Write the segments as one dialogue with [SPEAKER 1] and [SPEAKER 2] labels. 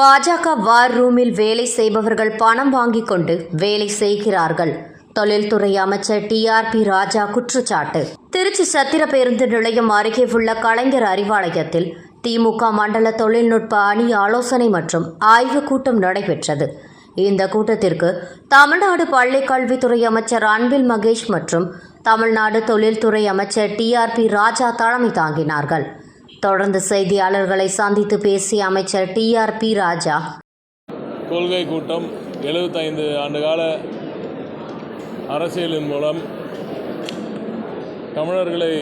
[SPEAKER 1] பாஜக வார் ரூமில் வேலை செய்பவர்கள் பணம் வாங்கிக் கொண்டு வேலை செய்கிறார்கள். தொழில்துறை அமைச்சர் டிஆர்பி ராஜா குற்றச்சாட்டு. திருச்சி சத்திர பேருந்து நிலையம் அருகே உள்ள கலைஞர் அறிவாலயத்தில் திமுக மண்டல தொழில்நுட்ப அணி ஆலோசனை மற்றும் ஆய்வுக் கூட்டம் நடைபெற்றது. இந்த கூட்டத்திற்கு தமிழ்நாடு பள்ளிக் கல்வித்துறை அமைச்சர் அன்பில் மகேஷ் மற்றும் தமிழ்நாடு தொழில்துறை அமைச்சர் டிஆர்பி ராஜா தலைமை தாங்கினார்கள். தொடர்ந்து செய்தியாளர்களை சந்தித்து பேசிய அமைச்சர் டிஆர்பி ராஜா.
[SPEAKER 2] கொள்கை கூட்டம் எழுபத்தைந்து ஆண்டுகால அரசியலின் மூலம் தமிழர்களை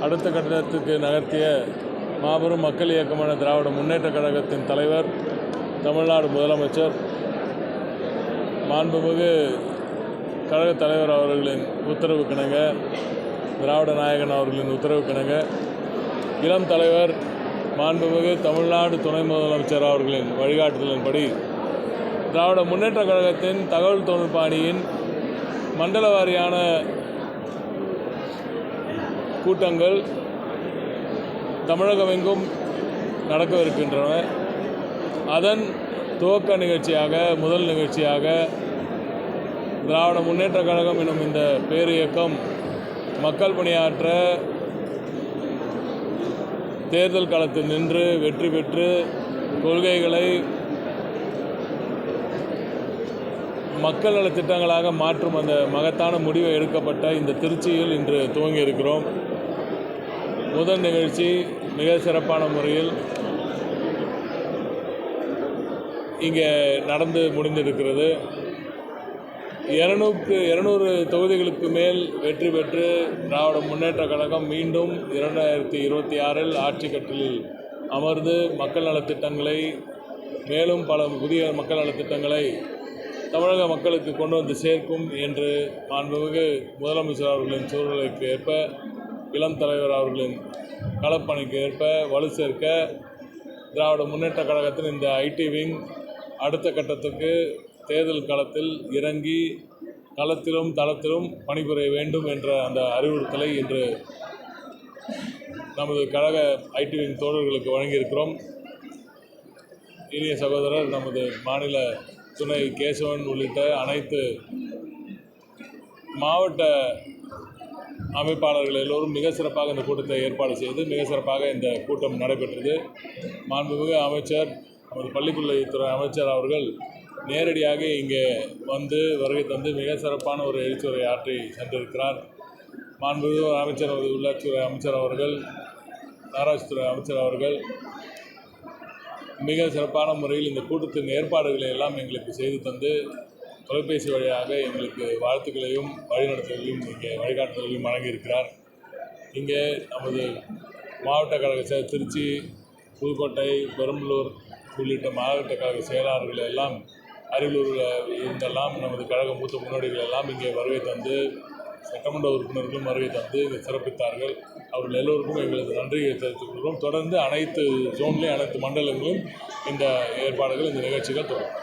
[SPEAKER 2] அடுத்த கட்டணத்துக்கு நகர்த்திய மாபெரும் மக்கள் இயக்கமான திராவிட முன்னேற்றக் கழகத்தின் தலைவர் தமிழ்நாடு முதலமைச்சர் மாண்புமிகு கழகத் தலைவர் அவர்களின் உத்தரவு கிணங்க திராவிட நாயகன் அவர்களின் உத்தரவு கிணங்க இளம் தலைவர் மாண்புமிகு தமிழ்நாடு துணை முதலமைச்சர் அவர்களின் வழிகாட்டுதலின்படி திராவிட முன்னேற்றக் கழகத்தின் தகவல் தொழில்நுட்ப அணியின் மண்டல வாரியான கூட்டங்கள் தமிழகமெங்கும் நடக்கவிருக்கின்றன. அதன் துவக்க நிகழ்ச்சியாக முதல் நிகழ்ச்சியாக திராவிட முன்னேற்றக் கழகம் எனும் இந்த பேரியக்கம் மக்கள் பணியாற்ற தேர்தல் காலத்தில் நின்று வெற்றி பெற்று கொள்கைகளை மக்கள் நலத் திட்டங்களாக மாற்றும் அந்த மகத்தான முடிவு எடுக்கப்பட்ட இந்த திருச்சியில் இன்று துவங்கி இருக்கிறோம் முதல் நிகழ்ச்சி மிக சிறப்பான முறையில் இங்கே நடந்து முடிந்திருக்கிறது. இருநூறு இருநூறு தொகுதிகளுக்கு மேல் வெற்றி பெற்று திராவிட முன்னேற்றக் கழகம் மீண்டும் இரண்டாயிரத்தி இருபத்தி ஆறில் ஆட்சி கட்டில் அமர்ந்து மக்கள் நலத்திட்டங்களை மேலும் பல புதிய மக்கள் நலத்திட்டங்களை தமிழக மக்களுக்கு கொண்டு வந்து சேர்க்கும் என்று மாண்புமிகு முதலமைச்சர் அவர்களின் சூழ்நிலைக்கு ஏற்ப இளம் தலைவர் அவர்களின் களப்பணிக்கு ஏற்ப வலு சேர்க்க திராவிட முன்னேற்றக் கழகத்தின் இந்த ஐடி விங் அடுத்த கட்டத்துக்கு தேர்தல் களத்தில் இறங்கி களத்திலும் தளத்திலும் பணிபுரிய வேண்டும் என்ற அந்த அறிவுறுத்தலை இன்று நமது கழக ஐடி விங் தோழர்களுக்கு வழங்கியிருக்கிறோம். இனிய சகோதரர் நமது மாநில துணை கேசவன் உள்ளிட்ட அனைத்து மாவட்ட அமைப்பாளர்கள் எல்லோரும் மிக சிறப்பாக இந்த கூட்டத்தை ஏற்பாடு செய்து மிக சிறப்பாக இந்த கூட்டம் நடைபெற்றது. மாண்புமிகு அமைச்சர் நமது பள்ளிக்குள்ளைத்துறை அமைச்சர் அவர்கள் நேரடியாக இங்கே வந்து வருகை தந்து மிக சிறப்பான ஒரு எழுத்துரை ஆற்றி சென்றிருக்கிறார் மாண்புமிகு அமைச்சர் அவர்கள் உள்ளாட்சித்துறை அமைச்சர் அவர்கள் நகராட்சித்துறை அமைச்சர் அவர்கள் மிக சிறப்பான முறையில் இந்த கூட்டத்தின் ஏற்பாடுகளை எல்லாம் எங்களுக்கு செய்து தந்து தொலைபேசி வழியாக எங்களுக்கு வாழ்த்துக்களையும் வழிநடத்தலையும் இங்கே வழிகாட்டுதலையும் வழங்கியிருக்கிறார். இங்கே நமது மாவட்ட கழக செயல் திருச்சி புதுக்கோட்டை பெரம்பலூர் உள்ளிட்ட மாவட்ட கழக செயலாளர்கள் எல்லாம் அரியலூரில் இருந்தெல்லாம் நமது கழக மூத்த முன்னோடிகள் எல்லாம் இங்கே வருகை தந்து சட்டமன்ற உறுப்பினர்களும் வருகை தந்து இங்கே சிறப்பித்தார்கள். அவர்கள் எல்லோருக்கும் எங்களது நன்றியை தெரிவித்துக் கொள்கிறோம். தொடர்ந்து அனைத்து ஜோன்லேயும் அனைத்து மண்டலங்களிலும் இந்த ஏற்பாடுகள் இந்த நிகழ்ச்சிகள் தொடரும்.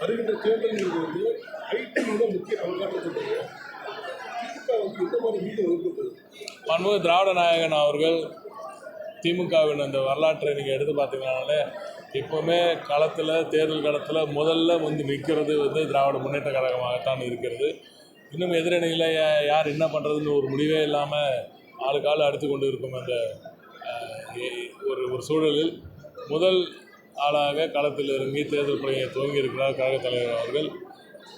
[SPEAKER 3] வருகின்ற தேர்தல்கள் வந்து ஐடியோட முக்கிய வகுக்குது
[SPEAKER 2] மன்மு திராவிட நாயகன் அவர்கள் திமுகவின் அந்த வரலாற்றை நீங்கள் எடுத்து பார்த்தீங்கனாலே எப்போவுமே களத்தில் தேர்தல் களத்தில் முதல்ல வந்து நிற்கிறது வந்து திராவிட முன்னேற்ற கழகமாகத்தான் இருக்கிறது. இன்னும் எதிரணியில் யார் என்ன பண்ணுறதுன்னு ஒரு முடிவே இல்லாமல் ஆளுக்கு ஆள் அடுத்து கொண்டு இருக்கும் அந்த ஒரு ஒரு சூழலில் முதல் ஆளாக களத்தில் இறங்கி தேர்தல் பணியை துவங்கி இருக்கிறார் கழகத் தலைவர் அவர்கள்.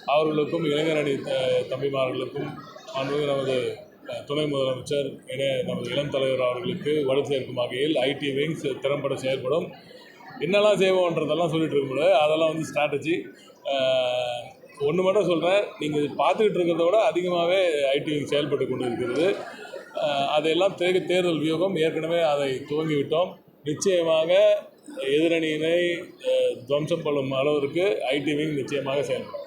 [SPEAKER 2] அவர்களுக்கும் இளைஞரணி த- தம்பிமார்களுக்கும் அன்பு நமது துணை முதலமைச்சர் என நமது இளம் தலைவர் அவர்களுக்கு வலு சேர்க்கும் வகையில் ஐடி விங்ஸ் திறம்பட செயல்படும். என்னெல்லாம் செய்வோன்றதெல்லாம் சொல்லிட்டு இருக்க முடியாது அதெல்லாம் வந்து ஸ்ட்ராட்டஜி ஒன்று மட்டும் சொல்கிறேன் நீங்கள் பார்த்துக்கிட்டு இருக்கிறத விட அதிகமாகவே ஐடி விங் செயல்பட்டு கொண்டு இருக்கிறது அதையெல்லாம் தே தேர்தல் வியூகம் ஏற்கனவே அதை துவங்கி விட்டோம் நிச்சயமாக எதிரணியினை துவம்சம் பண்ணும் அளவிற்கு ஐடி விங் நிச்சயமாக செயல்படும்.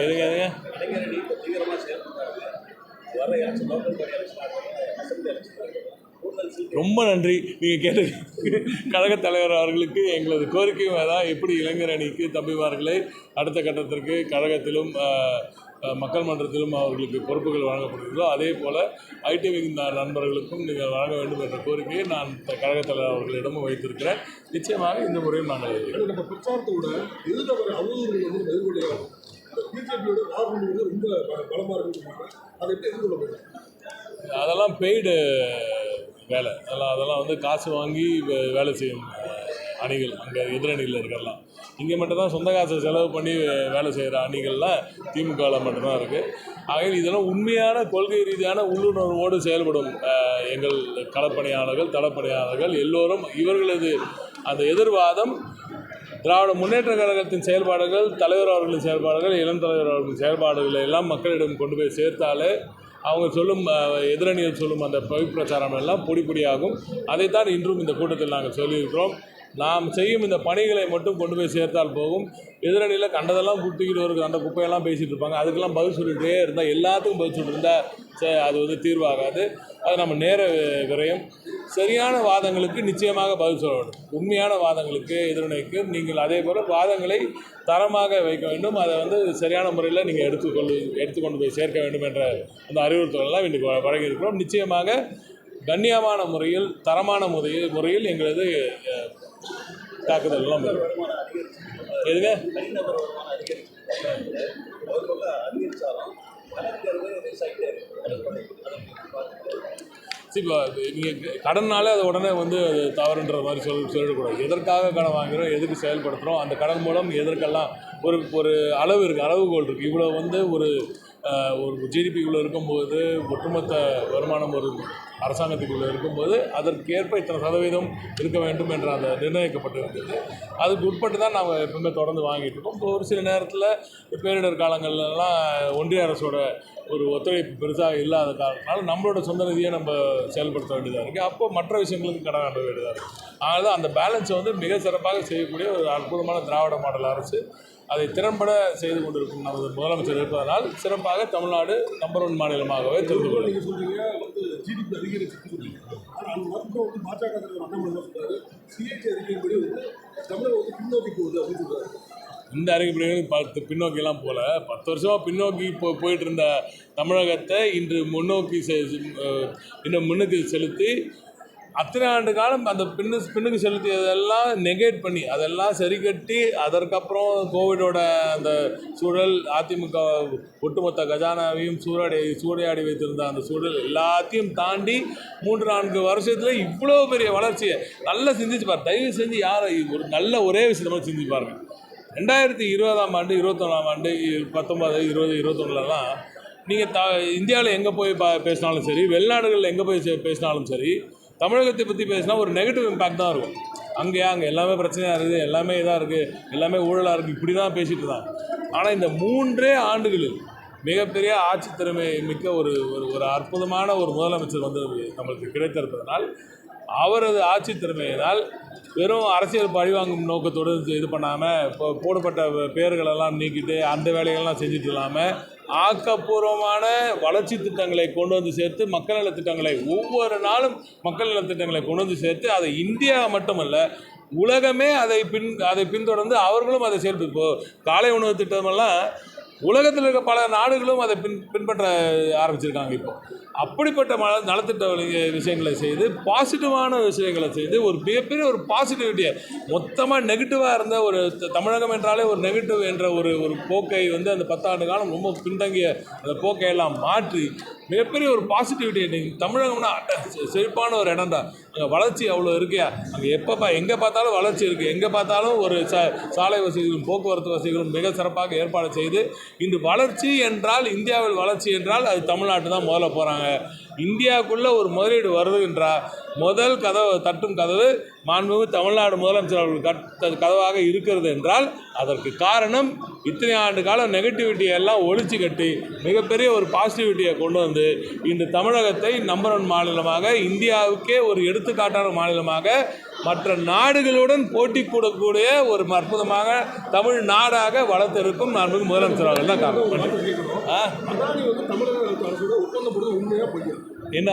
[SPEAKER 2] எதுங்க எதுங்க
[SPEAKER 3] இளைஞரணி இப்போ தீவிரமாக செயல்படுறாங்க. வர யாச்சும் local body election assembly election
[SPEAKER 2] ரொம்ப நன்றி. நீங்கள் கேட்ட கழகத் தலைவர் அவர்களுக்கு எங்களது கோரிக்கையும் தான் எப்படி இளைஞர் அணிக்கு தம்பிமார்களை அடுத்த கட்டத்திற்கு கழகத்திலும் மக்கள் மன்றத்திலும் அவர்களுக்கு பொறுப்புகள் வழங்கப்படுகிறதோ அதே போல் ஐடி விங் நண்பர்களுக்கும் நீங்கள் வழங்க வேண்டும் என்ற கோரிக்கையை நான் த- கழகத் தலைவர் அவர்களிடமும் வைத்திருக்கிறேன். நிச்சயமாக இந்த முறையும் நாங்கள்
[SPEAKER 3] நம்ம பிரச்சாரத்தை விட எதிர்த்து வர அவதூறுகள் வந்து நம்ம எதிர்கொள்ளையாகும் பிஜேபியோட வந்து ரொம்ப ப- பலமா இருக்குன்னு அதை எப்படி எதிர்கொள்ள முடியும்
[SPEAKER 2] அதெல்லாம் பெய்டு வேலை. அதெல்லாம் அதெல்லாம் வந்து காசு வாங்கி வேலை செய்யும் அஹ், அணிகள் அங்கே எதிரணியில் இருக்கலாம். இங்கே மட்டும்தான் சொந்த காசை செலவு பண்ணி வேலை செய்கிற அணிகள்லாம் திமுகவில் மட்டும்தான் இருக்குது ஆகையில் இதெல்லாம் உண்மையான கொள்கை ரீதியான உள்ளுணர்வோடு செயல்படும் எங்கள் களப்பணியாளர்கள் தளப்பணியாளர்கள் எல்லோரும் இவர்களது அந்த எதிர்வாதம் திராவிட முன்னேற்ற கழகத்தின் செயல்பாடுகள் தலைவர் அவர்களின் செயல்பாடுகள் இளம் தலைவர் அவர்களின் செயல்பாடுகளை எல்லாம் மக்களிடம் கொண்டு போய் சேர்த்தாலே அவங்க சொல்லும் எதிரணியில் சொல்லும் அந்த பிரச்சாரம் எல்லாம் பொடி பொடியாகும். அதைத்தான் இன்றும் இந்த கூட்டத்தில் நாங்கள் சொல்லியிருக்கிறோம். நாம் செய்யும் இந்த பணிகளை மட்டும் கொண்டு போய் சேர்த்தால் போகும். எதிரணியில் கண்டதெல்லாம் குத்திக்கிட்டு வருது. அந்த குப்பையெல்லாம் பேசிகிட்டு இருப்பாங்க. அதுக்கெல்லாம் பதில் சொல்லிகிட்டே இருந்தால் எல்லாத்துக்கும் பதில் சொல்லிட்டு இருந்தால் அது வந்து தீர்வாகாது. அது நம்ம நேர விரையும். விரயம் சரியான வாதங்களுக்கு நிச்சயமாக பதில் சொல்ல வேண்டும். உண்மையான வாதங்களுக்கு எதிரணிக்கு நீங்கள் அதே போல் வாதங்களை தரமாக வைக்க வேண்டும். அதை வந்து சரியான முறையில் நீங்கள் எடுத்துக்கொண்டு எடுத்துக்கொண்டு போய் சேர்க்க வேண்டும் என்ற அந்த அறிவுறுத்தலெல்லாம் இன்றைக்கு வழங்கியிருக்கிறோம். நிச்சயமாக கண்ணியமான முறையில் தரமான முறையில் முறையில் எங்களது தாக்குதல் எல்லாம் இருக்கும். எதுங்க? இப்போ நீங்கள் கடன்னாலே அது உடனே வந்து அது தவறுன்ற மாதிரி சொல் சொல்லிடக்கூடாது. எதற்காக கடன் வாங்குகிறோம் எதுக்கு செயல்படுத்துகிறோம் அந்த கடன் மூலம் எதற்கெல்லாம் ஒரு ஒரு அளவு இருக்குது அளவுகோல் இருக்குது இவ்வளோ வந்து ஒரு ஒரு ஜிடிபிக்குள்ளே இருக்கும்போது ஒட்டுமொத்த வருமானம் ஒரு அரசாங்கத்துக்குள்ளே இருக்கும்போது அதற்கேற்ப இத்தனை சதவீதம் இருக்க வேண்டும் என்ற அந்த நிர்ணயிக்கப்பட்டிருக்குது அதுக்கு உட்பட்டு தான் நாம் எப்பவுமே தொடர்ந்து வாங்கிட்டு இருக்கோம். இப்போ ஒரு சில நேரத்தில் பேரிடர் காலங்கள்லாம் ஒன்றிய அரசோட ஒரு ஒத்துழைப்பு பெருசாக இல்லாத காரணத்தினால நம்மளோட சொந்த நிதியை நம்ம செயல்படுத்த வேண்டியதாக இருக்குது அப்போ மற்ற விஷயங்களுக்கு கடன் வேண்டியதாக இருக்குது அதனால் அந்த பேலன்ஸை வந்து மிக சிறப்பாக செய்யக்கூடிய ஒரு அற்புதமான திராவிட மாடல் அரசு. அதை திறம்பட செய்து கொண்டிருக்கும் நமது முதலமைச்சர் இருப்பதனால் சிறப்பாக தமிழ்நாடு நம்பர் ஒன் மாநிலமாகவே தெரிந்து கொள்ளும். இந்த அறிக்கைப்படி பத்து பின்னோக்கிலாம் போல. பத்து வருஷமாக பின்னோக்கி போ போயிட்டு இருந்த தமிழகத்தை இன்று முன்னோக்கி இன்னும் முன்னுக்கு செலுத்தி அத்தனை ஆண்டு காலம் அந்த பின்னு பின்னுக்கு செலுத்தியதெல்லாம் நெகேட் பண்ணி அதெல்லாம் சரி கட்டி அதற்கப்புறம் கோவிடோட அந்த சூழல் அதிமுக ஒட்டுமொத்த கஜானாவையும் சூறாடி சூறையாடி வைத்திருந்த அந்த சூழல் எல்லாத்தையும் தாண்டி மூன்று நான்கு வருஷத்தில் இவ்வளோ பெரிய வளர்ச்சியை நல்லா சிந்திச்சுப்பார் தயவு செஞ்சு யாரை ஒரு நல்ல ஒரே விஷயத்தை மட்டும் சிந்திச்சு ரெண்டாயிரத்தி இருபதாம் ஆண்டு இருபத்தொன்னாம் ஆண்டு பத்தொம்பது இருபது இருபத்தொன்னுலலாம் நீங்கள் த இந்தியாவில் எங்கே போய் பா பேசினாலும் சரி வெளிநாடுகளில் எங்கே போய் பேசினாலும் சரி தமிழகத்தை பற்றி பேசினா ஒரு நெகட்டிவ் இம்பேக்ட் தான் இருக்கும். அங்கேயா அங்கே எல்லாமே பிரச்சனையாக இருக்குது எல்லாமே இதாக இருக்குது எல்லாமே ஊழலாக இருக்குது இப்படி தான் பேசிகிட்டு தான் ஆனால் இந்த மூன்றே ஆண்டுகளில் மிகப்பெரிய ஆட்சி திறமை மிக்க ஒரு ஒரு ஒரு அற்புதமான ஒரு முதலமைச்சர் வந்து நம்மளுக்கு கிடைத்திருப்பதனால் அவரது ஆட்சி திறமையினால் வெறும் அரசியல் பழிவாங்கும் நோக்கத்தோடு இது- பண்ணாமல் இப்போ போடப்பட்ட பேர்களெல்லாம் நீக்கிட்டு அந்த வேலைகள்லாம் செஞ்சுட்டு இல்லாமல் ஆக்கப்பூர்வமான வளர்ச்சி திட்டங்களை கொண்டு வந்து சேர்த்து மக்கள் நலத் திட்டங்களை ஒவ்வொரு நாளும் மக்கள் நலத் திட்டங்களை கொண்டு வந்து சேர்த்து அதை இந்தியா மட்டுமல்ல உலகமே அதை பின் அதை பின்தொடர்ந்து அவர்களும் அதை சேர்ப்பு இப்போது காலை உணவு திட்டமெல்லாம் உலகத்தில் இருக்க பல நாடுகளும் அதை பின் பின்பற்ற ஆரம்பிச்சிருக்காங்க இப்போ. அப்படிப்பட்ட மல நலத்திட்ட விஷயங்களை செய்து பாசிட்டிவான விஷயங்களை செய்து ஒரு மிகப்பெரிய ஒரு பாசிட்டிவிட்டியை மொத்தமாக நெகட்டிவாக இருந்த ஒரு தமிழகம் என்றாலே ஒரு நெகட்டிவ் என்ற ஒரு ஒரு போக்கை வந்து அந்த பத்தாண்டு காலம் ரொம்ப பின்தங்கிய அந்த போக்கையெல்லாம் மாற்றி மிகப்பெரிய ஒரு பாசிட்டிவிட்டி இன்னைக்கு தமிழகம்னா செழிப்பான ஒரு இடம் தான் அங்கே வளர்ச்சி அவ்வளோ இருக்கியா? அங்கே எப்போ எங்கே பார்த்தாலும் வளர்ச்சி இருக்குது எங்கே பார்த்தாலும் ஒரு ச சாலை வசதிகளும் போக்குவரத்து வசதிகளும் மிக சிறப்பாக ஏற்பாடு செய்து இன்று வளர்ச்சி என்றால் இந்தியாவில் வளர்ச்சி என்றால் அது தமிழ்நாட்டு தான் முதல்ல போகிறாங்க இந்தியாவுக்குள்ளே ஒரு முதலீடு வருதுன்றா முதல் கதவு தட்டும் கதவு மாண்புமிகு தமிழ்நாடு முதலமைச்சர் அவர்கள் கட்ட கதவாக இருக்கிறது என்றால் அதற்கு காரணம் இத்தனை ஆண்டு காலம் நெகட்டிவிட்டியை எல்லாம் ஒழிச்சு கட்டி மிகப்பெரிய ஒரு பாசிட்டிவிட்டியை கொண்டு வந்து இன்று தமிழகத்தை நம்பர் ஒன் மாநிலமாக இந்தியாவுக்கே ஒரு எடுத்துக்காட்டான மாநிலமாக மற்ற நாடுகளுடன் போட்டி கூடக்கூடிய ஒரு அற்புதமாக தமிழ் நாடாக வளர்த்திருக்கும் மாண்புமிகு முதலமைச்சர் அவர்கள். தான் காரணம்? என்ன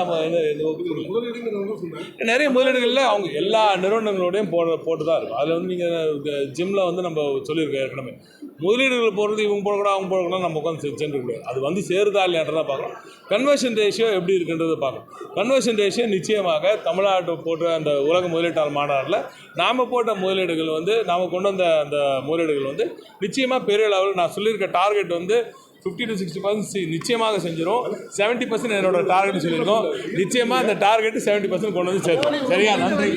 [SPEAKER 2] நிறைய முதலீடுகளில் அவங்க எல்லா நிறுவனங்களோடையும் போட போட்டு தான் இருக்கும். அதில் வந்து நீங்கள் ஜிம்மில் வந்து நம்ம சொல்லியிருக்கோம் ஏற்கனவே. முதலீடுகள் போடுறது இவங்க போடக்கூடாது அவங்க போடக்கூடாது நம்ம உட்காந்து சென்று முடியாது அது வந்து சேருதா இல்லைன்றதை பார்க்கணும். கன்வர்ஷன் ரேஷியோ எப்படி இருக்குன்றதை பார்க்கணும். கன்வர்ஷன் ரேஷியோ நிச்சயமாக தமிழ்நாட்டு போட்ட அந்த உலக முதலீட்டாளர் மாநாட்டில் நாம் போட்ட முதலீடுகள் வந்து நாம் கொண்டு வந்த அந்த முதலீடுகள் வந்து நிச்சயமாக பெரிய லெவலில் நான் சொல்லியிருக்க டார்கெட் வந்து ஃபிஃப்டி டு சிக்ஸ்டி பர்சன்ட் நிச்சயமாக செஞ்சிடும் செவன்ட்டி பர்சன்ட் என்னோட டார்கெட் சொல்லியிருக்கோம். நிச்சயமாக அந்த டார்கெட் செவன்ட்டி பர்சன்ட் கொண்டு வந்து சேர்த்தோம். சரியா? நன்றி.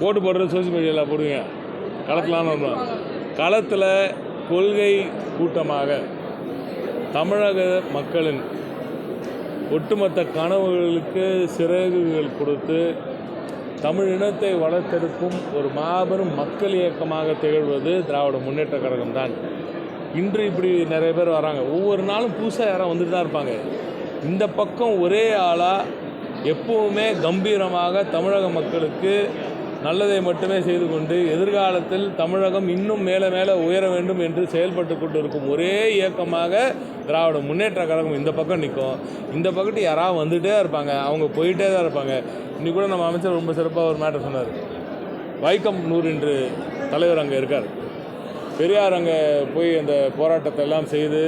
[SPEAKER 2] போட்டு போடுறது சோசியல் மீடியாவில் போடுங்க களத்திலான களத்தில் கொள்கை கூட்டமாக தமிழக மக்களின் ஒட்டுமொத்த கனவுகளுக்கு சிறகுகள் கொடுத்து தமிழ் இனத்தை வளர்த்தெடுக்கும் ஒரு மாபெரும் மக்கள் இயக்கமாக திகழ்வது திராவிட முன்னேற்ற கழகம் தான் இன்று இப்படி நிறைய பேர் வராங்க. ஒவ்வொரு நாளும் புதுசாக யாரும் வந்துட்டு தான் இருப்பாங்க. இந்த பக்கம் ஒரே ஆளாக எப்பவுமே கம்பீரமாக தமிழக மக்களுக்கு நல்லதை மட்டுமே செய்து கொண்டு எதிர்காலத்தில் தமிழகம் இன்னும் மேலே மேலே உயர வேண்டும் என்று செயல்பட்டு கொண்டு இருக்கும் ஒரே இயக்கமாக திராவிட முன்னேற்ற கழகம் இந்த பக்கம் நிற்கும். இந்த பக்கத்து யாராவது வந்துகிட்டே இருப்பாங்க. அவங்க போயிட்டே தான் இருப்பாங்க. இன்னைக்கு கூட நம்ம அமைச்சர் ரொம்ப சிறப்பாக ஒரு மேட்டர் சொன்னார். வைக்கம் நூறு என்று தலைவர் அங்கே இருக்கார். பெரியார் அங்கே போய் அந்த போராட்டத்தை எல்லாம் செய்து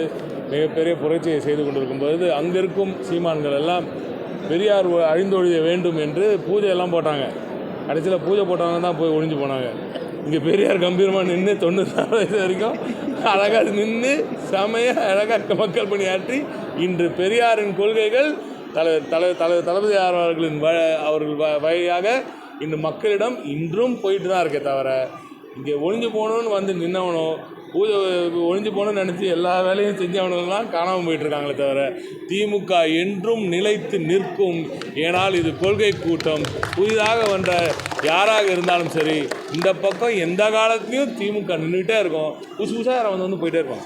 [SPEAKER 2] மிகப்பெரிய புரட்சியை செய்து கொண்டிருக்கும்போது அங்கே இருக்கும் சீமான்கள் எல்லாம் பெரியார் அழிந்தொழிய வேண்டும் என்று பூஜை எல்லாம் போட்டாங்க. கடைசியில் பூஜை போட்டவங்க தான் போய் ஒழிஞ்சு போனாங்க. இங்கே பெரியார் கம்பீரமாக நின்று தொண்ணூறு வயசு வரைக்கும் அழகாக நின்று செமையாக அழகாக மக்கள் பணியாற்றி இன்று பெரியாரின் கொள்கைகள் தலைவர் தலை தலை தளபதி அவர்களின் வ அவர்கள் வ வழியாக இன்று மக்களிடம் இன்றும் போயிட்டு தான் இருக்கே தவிர இங்கே ஒழிஞ்சு போகணுன்னு வந்து நின்னவனோ பூஜை ஒழிஞ்சு போகணும்னு நினச்சி எல்லா வேலையும் செஞ்சவனெல்லாம் காணாமல் போயிட்டுருக்காங்களே தவிர திமுக என்றும் நிலைத்து நிற்கும். ஏனால் இது கொள்கை கூட்டம். புதிதாக வந்த யாராக இருந்தாலும் சரி இந்த பக்கம் எந்த காலத்துலேயும் திமுக நின்றுகிட்டே இருக்கும். புதுசு புதுசாக யாரை வந்து வந்து போயிட்டே இருக்கும்.